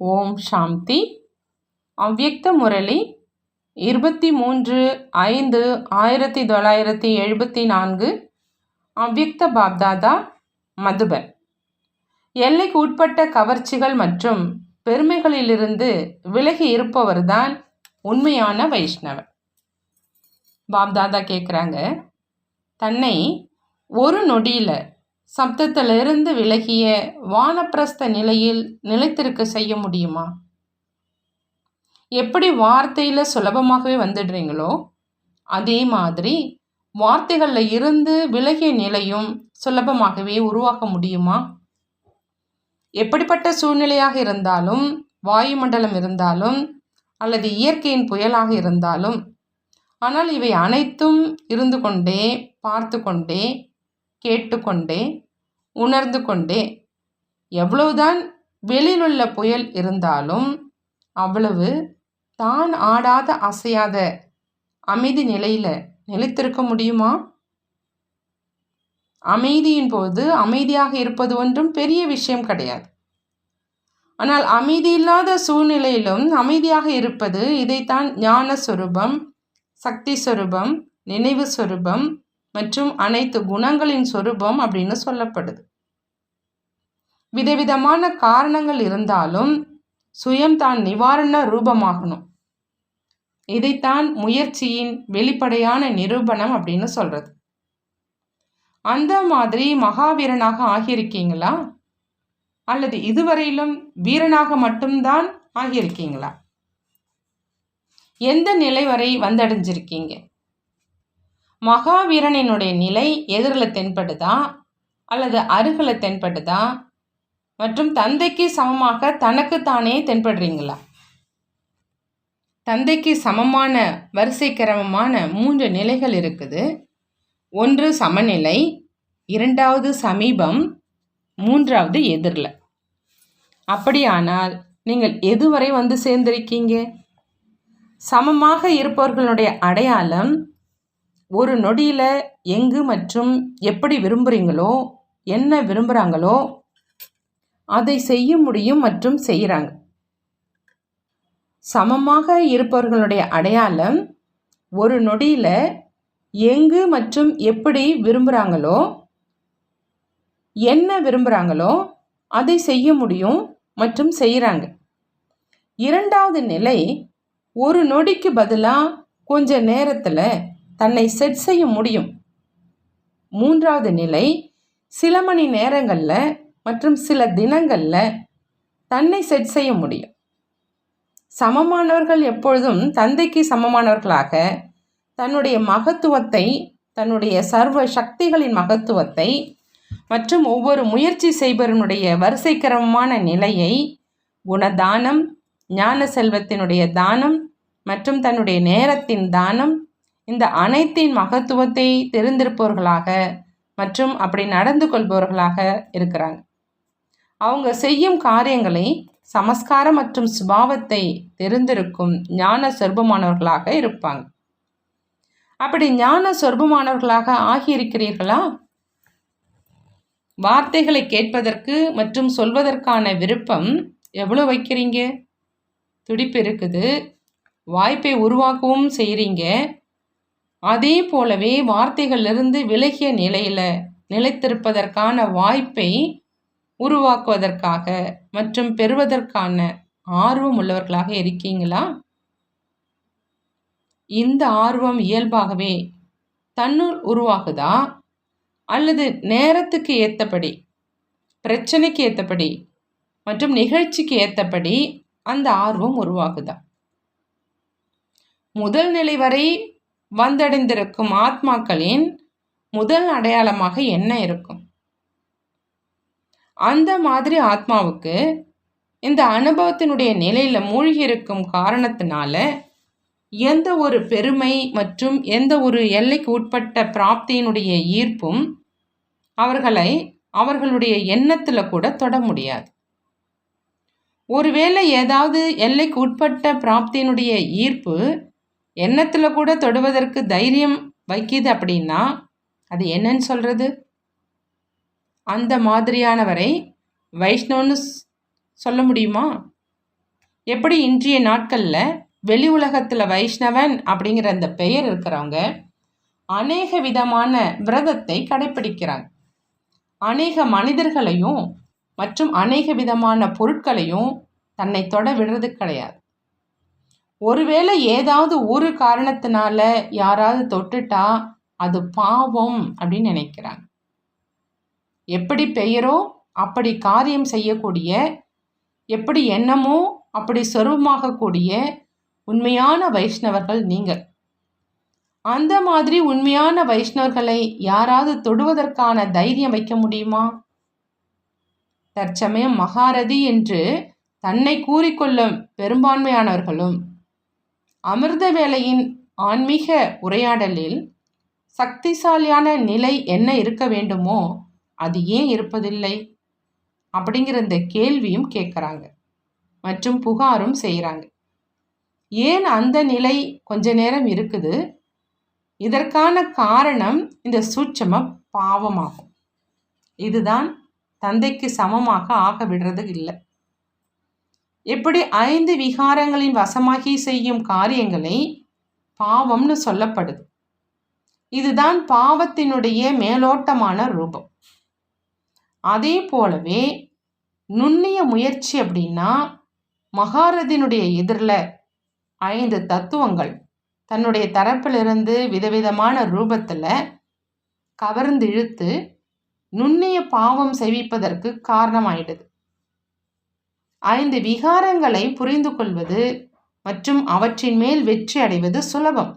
ஓம் சாந்தி. அவ்யக்த முரளி இருபத்தி மூன்று ஐந்து ஆயிரத்தி தொள்ளாயிரத்தி எழுபத்தி நான்கு. அவ்யக்த பாப்தாதா மதுபன் எல்லைக்கு உட்பட்ட கவர்ச்சிகள் மற்றும் பெருமைகளிலிருந்து விலகி இருப்பவர்தான் உண்மையான வைஷ்ணவன் பாப்தாதா கேட்குறாங்க தன்னை ஒரு நொடியில் சப்தத்திலிருந்து விலகிய வானப்பிரஸ்த நிலையில் நிலைத்திருக்க செய்ய முடியுமா? எப்படி வார்த்தையில் சுலபமாகவே வந்துடுறீங்களோ அதே மாதிரி வார்த்தைகளில் இருந்து விலகிய நிலையும் சுலபமாகவே உருவாக்க முடியுமா? எப்படிப்பட்ட சூழ்நிலையாக இருந்தாலும் வாயுமண்டலம் இருந்தாலும் அல்லது இயற்கையின் புயலாக இருந்தாலும் ஆனால் இவை அனைத்தும் இருந்து கொண்டே பார்த்து கொண்டே கேட்டுக்கொண்டே உணர்ந்து கொண்டே எவ்வளவுதான் வெளியிலுள்ள புயல் இருந்தாலும் அவ்வளவு தான் ஆடாத அசையாத அமைதி நிலையில் நிலைத்திருக்க முடியுமா? அமைதியின் போது அமைதியாக இருப்பது ஒன்றும் பெரிய விஷயம் கிடையாது. ஆனால் அமைதி இல்லாத சூழ்நிலையிலும் அமைதியாக இருப்பது இதைத்தான் ஞான சொரூபம் சக்தி சொரூபம் நினைவு சொரூபம் மற்றும் அனைத்து குணங்களின் சொரூபம் அப்படின்னு சொல்லப்படுது. விதவிதமான காரணங்கள் இருந்தாலும் சுயம் தான் நிவாரண ரூபமாகணும். இதைத்தான் முயற்சியின் வெளிப்படையான நிரூபணம் அப்படின்னு சொல்றது. அந்த மாதிரி மகாவீரனாக ஆகியிருக்கீங்களா? அல்லது இதுவரையிலும் வீரனாக மட்டும்தான் ஆகியிருக்கீங்களா? எந்த நிலை வரை வந்தடைஞ்சிருக்கீங்க? மகாவீரனினுடைய நிலை எதிரில் தென்படுதா? அல்லது அருகில் தென்படுதா? மற்றும் தந்தைக்கு சமமாக தனக்கு தானே தென்படுறீங்களா? தந்தைக்கு சமமான வரிசை கிரமமான மூன்று நிலைகள் இருக்குது. ஒன்று சமநிலை இரண்டாவது சமீபம் மூன்றாவது எதிரில். அப்படியானால் நீங்கள் எதுவரை வந்து சேர்ந்திருக்கீங்க? சமமாக இருப்பவர்களுடைய அடையாளம் ஒரு நொடியில் எங்கு மற்றும் எப்படி விரும்புகிறீங்களோ என்ன விரும்புகிறாங்களோ அதை செய்ய முடியும் மற்றும் செய்கிறாங்க சமமாக இருப்பவர்களுடைய அடையாளம் ஒரு நொடியில் எங்கு மற்றும் எப்படி விரும்புகிறாங்களோ என்ன விரும்புகிறாங்களோ அதை செய்ய முடியும் மற்றும் செய்கிறாங்க இரண்டாவது நிலை ஒரு நொடிக்கு பதிலாக கொஞ்ச நேரத்தில் தன்னை செட் செய்ய முடியும். மூன்றாவது நிலை சில மணி நேரங்களில் மற்றும் சில தினங்களில் தன்னை செட் செய்ய முடியும். சமமானவர்கள் எப்பொழுதும் தந்தைக்கு சமமானவர்களாக தன்னுடைய மகத்துவத்தை தன்னுடைய சர்வ சக்திகளின் மகத்துவத்தை மற்றும் ஒவ்வொரு முயற்சி செய்பவனுடைய வரிசைக்கிரமமான நிலையை குணதானம் ஞான செல்வத்தினுடைய தானம் மற்றும் தன்னுடைய நேரத்தின் தானம் இந்த அனைத்தின் மகத்துவத்தை தெரிந்திருப்பவர்களாக மற்றும் அப்படி நடந்து கொள்பவர்களாக இருக்கிறாங்க. அவங்க செய்யும் காரியங்களை சமஸ்காரம் மற்றும் சுபாவத்தை தெரிந்திருக்கும் ஞான சொர்பமானவர்களாக இருப்பாங்க. அப்படி ஞான சொர்பமானவர்களாக ஆகியிருக்கிறீர்களா? வார்த்தைகளை கேட்பதற்கு மற்றும் சொல்வதற்கான விருப்பம் எவ்வளோ வைக்கிறீங்க? துடிப்பு இருக்குது. வாய்ப்பை உருவாக்கவும் செய்கிறீங்க. அதே போலவே வார்த்தைகளிலிருந்து விலகிய நிலையில் நிலைத்திருப்பதற்கான வாய்ப்பை உருவாக்குவதற்காக மற்றும் பெறுவதற்கான ஆர்வம் உள்ளவர்களாக இருக்கீங்களா? இந்த ஆர்வம் இயல்பாகவே தன்னுள் உருவாகுதா? அல்லது நேரத்துக்கு ஏற்றபடி பிரச்சனைக்கு ஏற்றபடி மற்றும் நிகழ்ச்சிக்கு ஏற்றபடி அந்த ஆர்வம் உருவாகுதா? முதல் நிலை வரை வந்தடைந்திருக்கும் ஆத்மாக்களின் முதல் அடையாளமாக என்ன இருக்கும்? அந்த மாதிரி ஆத்மாவுக்கு இந்த அனுபவத்தினுடைய நிலையில் மூழ்கி இருக்கும் காரணத்தினால எந்த ஒரு பெருமை மற்றும் எந்த ஒரு எல்லைக்கு உட்பட்ட பிராப்தியினுடைய ஈர்ப்பும் அவர்களை அவர்களுடைய எண்ணத்தில் கூட தொட முடியாது. ஒருவேளை ஏதாவது எல்லைக்கு உட்பட்ட பிராப்தியினுடைய ஈர்ப்பு எண்ணத்தில் கூட தொடுவதற்கு தைரியம் வைக்கிது அப்படின்னா அது என்னன்னு சொல்கிறது அந்த மாதிரியானவரை வைஷ்ணவன்னு சொல்ல முடியுமா? எப்படி இன்றைய நாட்களில் வெளி உலகத்தில் வைஷ்ணவன் அப்படிங்கிற அந்த பெயர் இருக்கிறவங்க அநேக விதமான விரதத்தை கடைப்பிடிக்கிறாங்க. அநேக மனிதர்களையும் மற்றும் அநேக விதமான பொருட்களையும் தன்னை தொட விடுறது கிடையாது. ஒருவேளை ஏதாவது ஒரு காரணத்தினால யாராவது தொட்டுட்டா அது பாவம் அப்படின்னு நினைக்கிறாங்க. எப்படி பெயரோ அப்படி காரியம் செய்யக்கூடிய எப்படி எண்ணமோ அப்படி சொருபமாகக்கூடிய உண்மையான வைஷ்ணவர்கள் நீங்கள். அந்த மாதிரி உண்மையான வைஷ்ணவர்களை யாராவது தொடுவதற்கான தைரியம் வைக்க முடியுமா? தற்சமயம் மகாரதி என்று தன்னை கூறிக்கொள்ளும் பெரும்பான்மையானவர்களும் அமிர்த வேலையின் ஆன்மீக உரையாடலில் சக்திசாலியான நிலை என்ன இருக்க வேண்டுமோ அது ஏன் இருப்பதில்லை? அப்படிங்கிற இந்த கேள்வியும் கேட்குறாங்க. மற்றும் புகாரும் செய்கிறாங்க. ஏன் அந்த நிலை கொஞ்ச நேரம் இருக்குது? இதற்கான காரணம் இந்த சூட்சம பாவமாகும். இதுதான் தந்தைக்கு சமமாக ஆக விடுறது இல்லை. எப்படி ஐந்து விகாரங்களின் வசமாகி செய்யும் காரியங்களை பாவம்னு சொல்லப்படுது. இதுதான் பாவத்தினுடைய மேலோட்டமான ரூபம். அதே போலவே நுண்ணிய முயற்சி அப்படின்னா மகாரதினுடைய எதிரில் ஐந்து தத்துவங்கள் தன்னுடைய தரப்பிலிருந்து விதவிதமான ரூபத்தில் கவர்ந்து இழுத்து நுண்ணிய பாவம் செய்விப்பதற்கு காரணமாயிடுது. ஐந்து விகாரங்களை புரிந்து கொள்வது மற்றும் அவற்றின் மேல் வெற்றி அடைவது சுலபம்.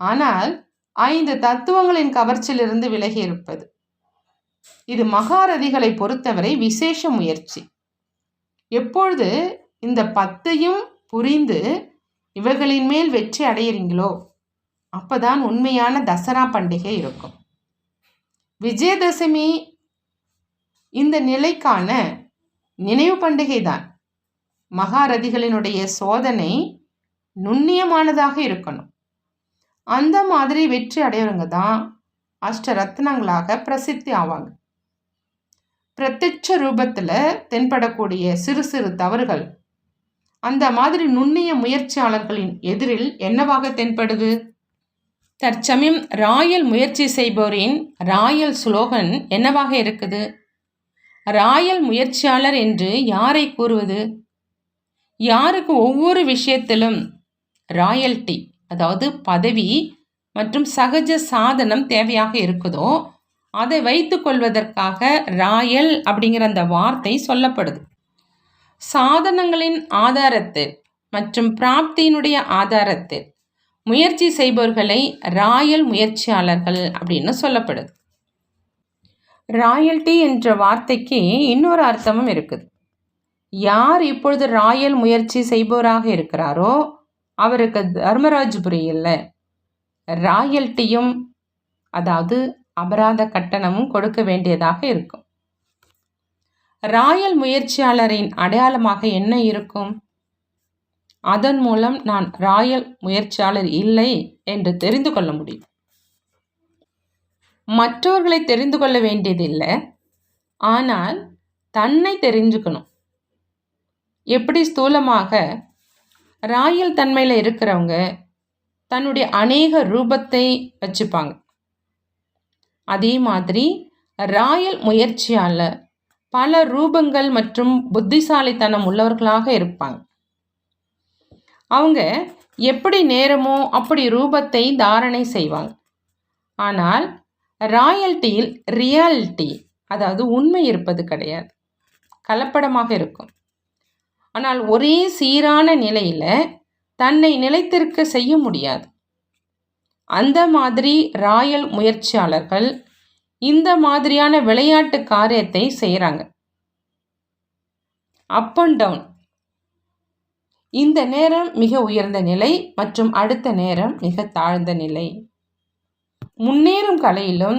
ஆனால் ஐந்து தத்துவங்களின் கவர்ச்சியிலிருந்து விலகி இருப்பது. இது மகாரதிகளை பொறுத்தவரை விசேஷ முயற்சி. எப்பொழுது இந்த பத்தையும் புரிந்து இவர்களின் மேல் வெற்றி அடையிறீங்களோ அப்போதான் உண்மையான தசரா பண்டிகை இருக்கும். விஜயதசமி இந்த நிலைக்கான நினைவு பண்டிகை தான் மகாரதிகளினுடைய சோதனை நுண்ணியமானதாக இருக்கணும். அந்த மாதிரி வெற்றி அடையவங்க தான் அஷ்ட ரத்னங்களாக பிரசித்தி ஆவாங்க. பிரத்யட்ச ரூபத்தில் தென்படக்கூடிய சிறு சிறு தவறுகள். அந்த மாதிரி நுண்ணிய முயற்சியாளர்களின் எதிரில் என்னவாக தென்படுது? தற்சமயம் ராயல் முயற்சி செய்பவரின் ராயல் சுலோகன் என்னவாக இருக்குது? ராயல் முயற்சியாளர் என்று யாரை கூறுவது? யாருக்கு ஒவ்வொரு விஷயத்திலும் ராயல்டி அதாவது பதவி மற்றும் சகஜ சாதனம் தேவையாக இருக்குதோ அதை வைத்து கொள்வதற்காக ராயல் அப்படிங்கிற அந்த வார்த்தை சொல்லப்படுது. சாதனங்களின் ஆதாரத்தில் மற்றும் பிராப்தியினுடைய ஆதாரத்தில் முயற்சி செய்பவர்களை ராயல் முயற்சியாளர்கள் அப்படின்னு சொல்லப்படுது. ராயல்டி என்ற வார்த்தைக்கு இன்னொரு அர்த்தமும் இருக்குது. யார் இப்பொழுது ராயல் முயற்சி செய்பவராக இருக்கிறாரோ அவருக்கு தர்மராஜ்புரியில் ராயல்ட்டியும் அதாவது அபராத கட்டணமும் கொடுக்க வேண்டியதாக இருக்கும். ராயல் முயற்சியாளரின் அடையாளமாக என்ன இருக்கும்? அதன் மூலம் நான் ராயல் முயற்சியாளர் இல்லை என்று தெரிந்து கொள்ள முடியும். மற்றவர்களை தெரிந்து கொள்ள வேண்டியதில்லை. ஆனால் தன்னை தெரிஞ்சுக்கணும். எப்படி ஸ்தூலமாக ராயல் தன்மையில் இருக்கிறவங்க தன்னுடைய அநேக ரூபத்தை வச்சுப்பாங்க. அதே மாதிரி ராயல் முயற்சியால் பல ரூபங்கள் மற்றும் புத்திசாலித்தனம் உள்ளவர்களாக இருப்பாங்க. அவங்க எப்படி நேரமோ அப்படி ரூபத்தை தாரணை செய்வாங்க. ஆனால் ராயல்ட்டியில் ரியாலிட்டி அதாவது உண்மை இருப்பது கிடையாது. கலப்படமாக இருக்கும். ஆனால் ஒரே சீரான நிலையில் தன்னை நிலைத்திருக்க செய்ய முடியாது. அந்த மாதிரி ராயல் முயற்சியாளர்கள் இந்த மாதிரியான விளையாட்டு காரியத்தை செய்கிறாங்க அப் அண்ட் டவுன் இந்த நேரம் மிக உயர்ந்த நிலை மற்றும் அடுத்த நேரம் மிக தாழ்ந்த நிலை. முன்னேறும் கலையிலும்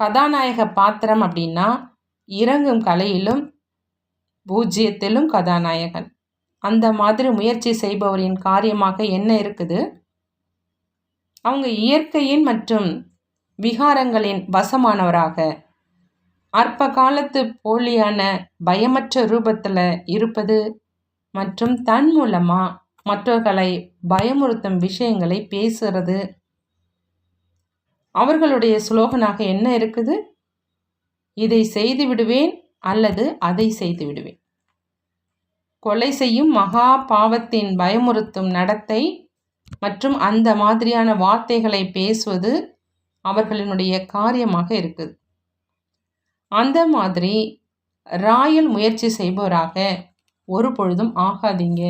கதாநாயக பாத்திரம் அப்படின்னா இறங்கும் கலையிலும் பூஜ்ஜியத்திலும் கதாநாயகன். அந்த மாதிரி முயற்சி செய்பவரின் காரியமாக என்ன இருக்குது? அவங்க இயற்கையின் மற்றும் விகாரங்களின் வசமானவராக அற்ப காலத்து போலியான பயமற்ற ரூபத்தில் இருப்பது மற்றும் தன் மூலமாக மற்றவர்களை பயமுறுத்தும் விஷயங்களை பேசுறது அவர்களுடைய ஸ்லோகனாக என்ன இருக்குது? இதை செய்து விடுவேன் அல்லது அதை செய்து விடுவேன். கொலை செய்யும் மகா பாவத்தின் பயமுறுத்தும் நடத்தை மற்றும் அந்த மாதிரியான வார்த்தைகளை பேசுவது அவர்களினுடைய காரியமாக இருக்குது. அந்த மாதிரி ராயல் முயற்சி செய்பவராக ஒரு பொழுதும் ஆகாதீங்க.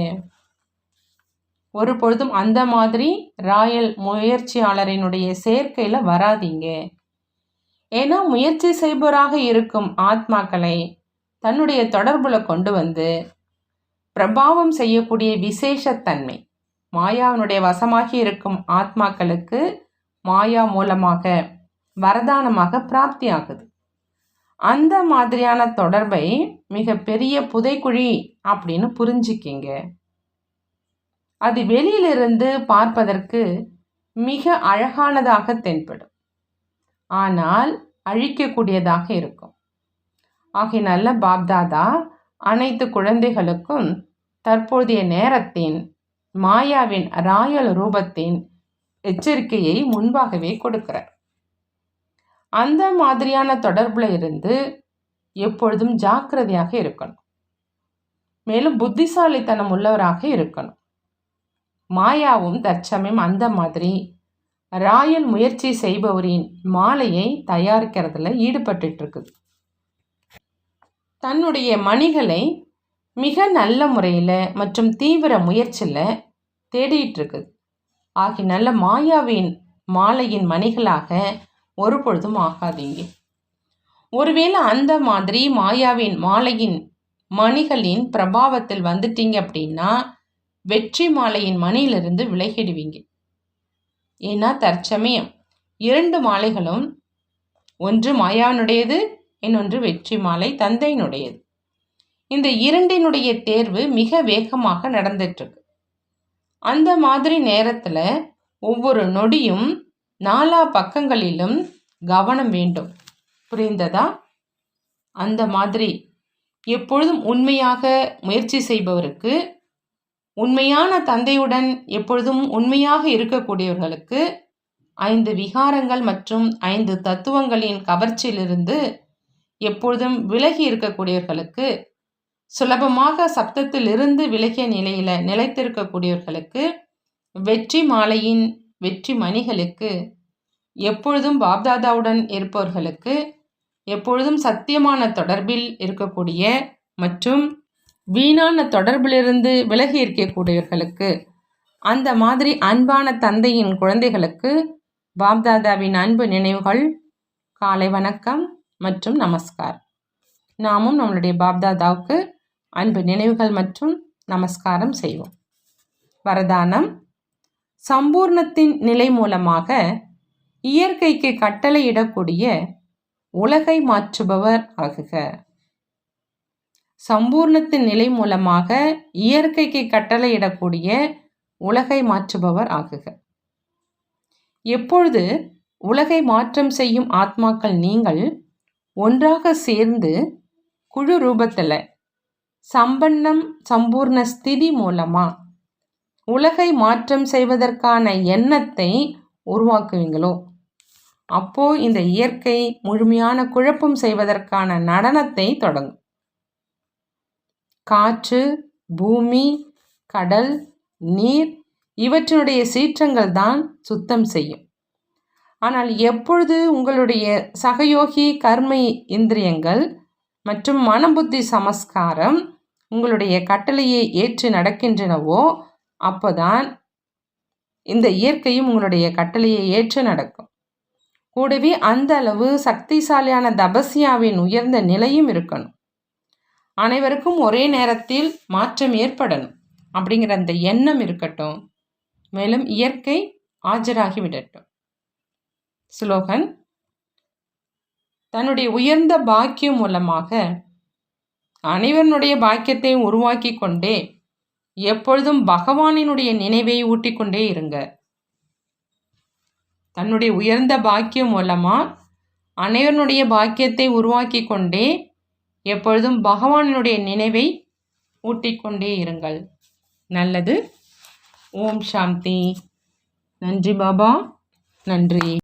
ஒரு பொழுதும் அந்த மாதிரி ராயல் முயற்சியாளரினுடைய சேர்க்கையில் வராதிங்க. ஏன்னா முயற்சி செய்பவராக இருக்கும் ஆத்மாக்களை தன்னுடைய தொடர்புல கொண்டு வந்து பிரபாவம் செய்யக்கூடிய விசேஷத்தன்மை மாயாவினுடைய வசமாகி இருக்கும் ஆத்மாக்களுக்கு மாயா மூலமாக வரதானமாக பிராப்தி ஆகுது அந்த மாதிரியான தொடர்பை மிக பெரிய புதைக்குழி அப்படின்னு புரிஞ்சுக்கிங்க. அது வெளியிலிருந்து பார்ப்பதற்கு மிக அழகானதாக தென்படும். ஆனால் அழிக்கக்கூடியதாக இருக்கும். ஆகினால பாப்தாதா அனைத்து குழந்தைகளுக்கும் தற்போதைய நேரத்தின் மாயாவின் ராயல் ரூபத்தின் எச்சரிக்கையை முன்பாகவே கொடுக்கிறார். அந்த மாதிரியான தொடர்பில் இருந்து எப்பொழுதும் ஜாக்கிரதையாக இருக்கணும். மேலும் புத்திசாலித்தனம் உள்ளவராக இருக்கணும். மாயாவும் தற்சமயம் அந்த மாதிரி ராயல் முயற்சி செய்பவரின் மாலையை தயாரிக்கிறதுல ஈடுபட்டு இருக்குது தன்னுடைய மணிகளை மிக நல்ல முறையில் மற்றும் தீவிர முயற்சியில் தேடிட்டு இருக்குது ஆகினால மாயாவின் மாலையின் மணிகளாக ஒரு பொழுதும் ஆகாதீங்க. ஒருவேளை அந்த மாதிரி மாயாவின் மாலையின் மணிகளின் பிரபாவத்தில் வந்துட்டீங்க அப்படின்னா வெற்றி மாலையின் மணியிலிருந்து விலகிடுவீங்க. ஏன்னா தற்சமயம். இரண்டு மாலைகளும் ஒன்று மாயானுடையது இன்னொன்று வெற்றி மாலை தந்தையினுடையது. இந்த இரண்டினுடைய தேர்வு மிக வேகமாக நடந்துட்டுருக்கு. அந்த மாதிரி நேரத்தில் ஒவ்வொரு நொடியும் நாலா பக்கங்களிலும் கவனம் வேண்டும். புரிந்ததா? அந்த மாதிரி. எப்பொழுதும் உண்மையாக முயற்சி செய்பவருக்கு உண்மையான தந்தையுடன் எப்பொழுதும் உண்மையாக இருக்கக்கூடியவர்களுக்கு ஐந்து விகாரங்கள் மற்றும் ஐந்து தத்துவங்களின் கவர்ச்சியிலிருந்து எப்பொழுதும் விலகி இருக்கக்கூடியவர்களுக்கு சுலபமாக சப்தத்திலிருந்து விலகிய நிலையில் நிலைத்திருக்கக்கூடியவர்களுக்கு வெற்றி மாலையின் வெற்றி மணிகளுக்கு எப்பொழுதும் பாப்தாதாவுடன் இருப்பவர்களுக்கு எப்பொழுதும் சத்தியமான தொடர்பில் இருக்கக்கூடிய மற்றும் வீணான தொடர்பிலிருந்து விலகி இருக்கக்கூடியவர்களுக்கு அந்த மாதிரி அன்பான தந்தையின் குழந்தைகளுக்கு பாப்தாதாவின் அன்பு நினைவுகள் காலை வணக்கம் மற்றும் நமஸ்கார். நாமும் நம்மளுடைய பாப்தாதாவுக்கு அன்பு நினைவுகள் மற்றும் நமஸ்காரம் செய்வோம். வரதானம். சம்பூர்ணத்தின் நிலை மூலமாக இயற்கைக்கு கட்டளையிடக்கூடிய உலகை மாற்றுபவர் ஆகுக. சம்பூர்ணத்தின் நிலை மூலமாக இயற்கைக்கு கட்டளையிடக்கூடிய உலகை மாற்றுபவர் ஆகுக. எப்பொழுது உலகை மாற்றம் செய்யும் ஆத்மாக்கள் நீங்கள் ஒன்றாக சேர்ந்து குழு ரூபத்தில் சம்பன்னம் சம்பூர்ண ஸ்திதி மூலமாக உலகை மாற்றம் செய்வதற்கான எண்ணத்தை உருவாக்குவீங்களோ? அப்போ இந்த இயற்கை முழுமையான குழப்பம் செய்வதற்கான நடனத்தை தொடங்கும். காற்று பூமி கடல் நீர் இவற்றினுடைய சீற்றங்கள் தான் சுத்தம் செய்யும். ஆனால் எப்பொழுது உங்களுடைய சகயோகி கர்ம இந்திரியங்கள் மற்றும் மனபுத்தி சமஸ்காரம் உங்களுடைய கட்டளையை ஏற்று நடக்கின்றனவோ அப்போதான் இந்த இயற்கையும் உங்களுடைய கட்டளையை ஏற்று நடக்கும். கூடவே அந்த அளவு சக்திசாலியான தபசியாவின் உயர்ந்த நிலையும் இருக்கணும். அனைவருக்கும் ஒரே நேரத்தில் மாற்றம் ஏற்படணும் அப்படிங்கிற அந்த எண்ணம் இருக்கட்டும். மேலும் இயற்கை ஆஜராகி விடட்டும். ஸ்லோகன் தன்னுடைய உயர்ந்த பாக்கியம் மூலமாக அனைவருடைய பாக்கியத்தை உருவாக்கி கொண்டே எப்பொழுதும் பகவானினுடைய நினைவை ஊட்டிக்கொண்டே இருங்க. தன்னுடைய உயர்ந்த பாக்கியம் மூலமாக அனைவருடைய பாக்கியத்தை உருவாக்கி கொண்டே எப்பொழுதும் பகவானினுடைய நினைவை ஊட்டிக்கொண்டே இருங்கள். நல்லது. ஓம் சாந்தி. நன்றி பாபா. நன்றி.